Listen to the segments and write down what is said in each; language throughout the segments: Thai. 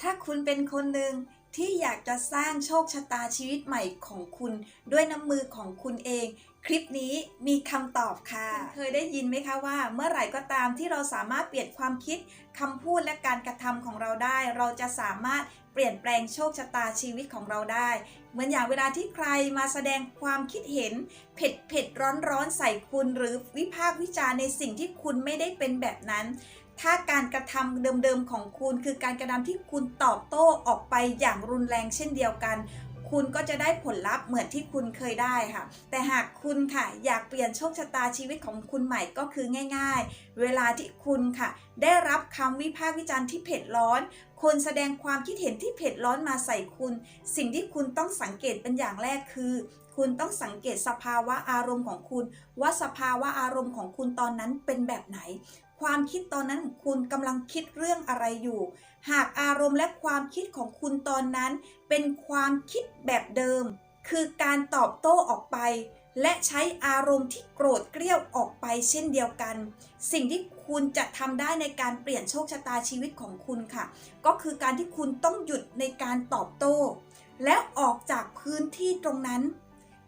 ถ้าคุณเป็นคนหนึ่งที่อยากจะสร้างโชคชะตาชีวิตใหม่ของคุณด้วยน้ำมือของคุณเอง คลิปนี้มีคำตอบค่ะ เคยได้ยินไหมคะว่า เมื่อไหร่ก็ตามที่เราสามารถเปลี่ยนความคิดคำพูดและการกระทำของเราได้ เราจะสามารถเปลี่ยนแปลงโชคชะตาชีวิตของเราได้ เหมือนอย่างเวลาที่ใครมาแสดงความคิดเห็น เผ็ดเผ็ดร้อนร้อนใส่คุณหรือวิพากษ์วิจารณ์ในสิ่งที่คุณไม่ได้เป็นแบบนั้น ถ้าการกระทำเดิมๆของคุณ คือการกระทำที่คุณตอบโต้ออกไปอย่างรุนแรงเช่นเดียวกัน คุณก็จะได้ผลลัพธ์เหมือนที่คุณเคยได้ค่ะ แต่หากคุณค่ะอยากเปลี่ยนโชคชะตาชีวิตของคุณใหม่ก็คือง่าย ๆ เวลาที่คุณค่ะ ได้รับคำวิพากษ์วิจารณ์ที่เผ็ดร้อนคนแสดงความคิดเห็นที่เผ็ดร้อนมาใส่คุณ สิ่งที่คุณต้องสังเกตเป็นอย่างแรกคือ คุณต้องสังเกตสภาวะอารมณ์ของคุณ ว่าสภาวะอารมณ์ของคุณตอนนั้นเป็นแบบไหน ความคิดตอนนั้นคุณกำลังคิดเรื่องอะไรอยู่ หากอารมณ์และความคิดของคุณตอนนั้น เป็นความคิดแบบเดิม คือการตอบโต้ออกไป และใช้อารมณ์ที่โกรธเกรี้ยวออกไปเช่นเดียวกัน สิ่งที่คุณจะทำได้ในการเปลี่ยนโชคชะตาชีวิตของคุณค่ะ ก็คือการที่คุณต้องหยุดในการตอบโต้ แล้วออกจากพื้นที่ตรงนั้น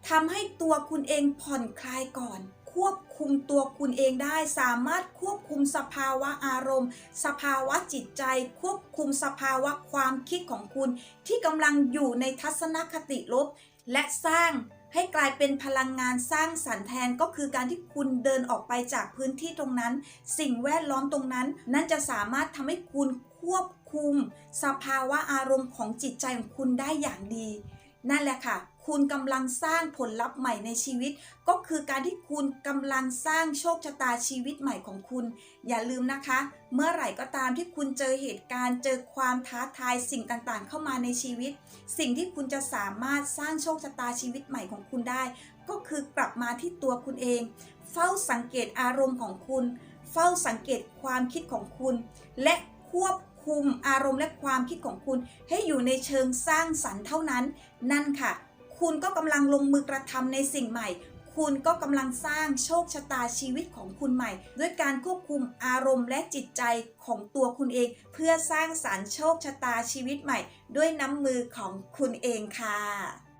ทำให้ตัวคุณเองผ่อนคลายก่อน ควบคุมตัวคุณเองได้ สามารถควบคุมสภาวะอารมณ์ สภาวะจิตใจ ควบคุมสภาวะความคิดของคุณ ที่กำลังอยู่ในทัศนคติลบ และสร้างให้กลายเป็นพลังงานสร้างสรรค์แทนก็คือการที่คุณเดินออกไปจากพื้นที่ตรงนั้น สิ่งแวดล้อมตรงนั้น นั่นจะสามารถทำให้คุณควบคุม สภาวะอารมณ์ของจิตใจของคุณได้อย่างดี นั่นแหละค่ะ คุณกำลังสร้างผลลัพธ์ใหม่ในชีวิต ก็คือการที่คุณกำลังสร้างโชคชะตาชีวิตใหม่ของคุณ อย่าลืมนะคะ เมื่อไหร่ก็ตามที่คุณเจอเหตุการณ์ เจอความท้าทายสิ่งต่างๆ เข้ามาในชีวิต สิ่งที่คุณจะสามารถสร้างโชคชะตาชีวิตใหม่ของคุณได้ ก็คือกลับมาที่ตัวคุณเอง เฝ้าสังเกตอารมณ์ของคุณ เฝ้าสังเกตความคิดของคุณ และควบ คุมอารมณ์และความคิดของคุณ ให้อยู่ในเชิงสร้างสรรค์เท่านั้น นั่นค่ะ คุณก็กำลังลงมือกระทำในสิ่งใหม่ คุณก็กำลังสร้างโชคชะตาชีวิตของคุณใหม่ ด้วยการควบคุมอารมณ์และจิตใจของตัวคุณเอง เพื่อสร้างสรรค์โชคชะตาชีวิตใหม่ ด้วยน้ำมือของคุณเองค่ะ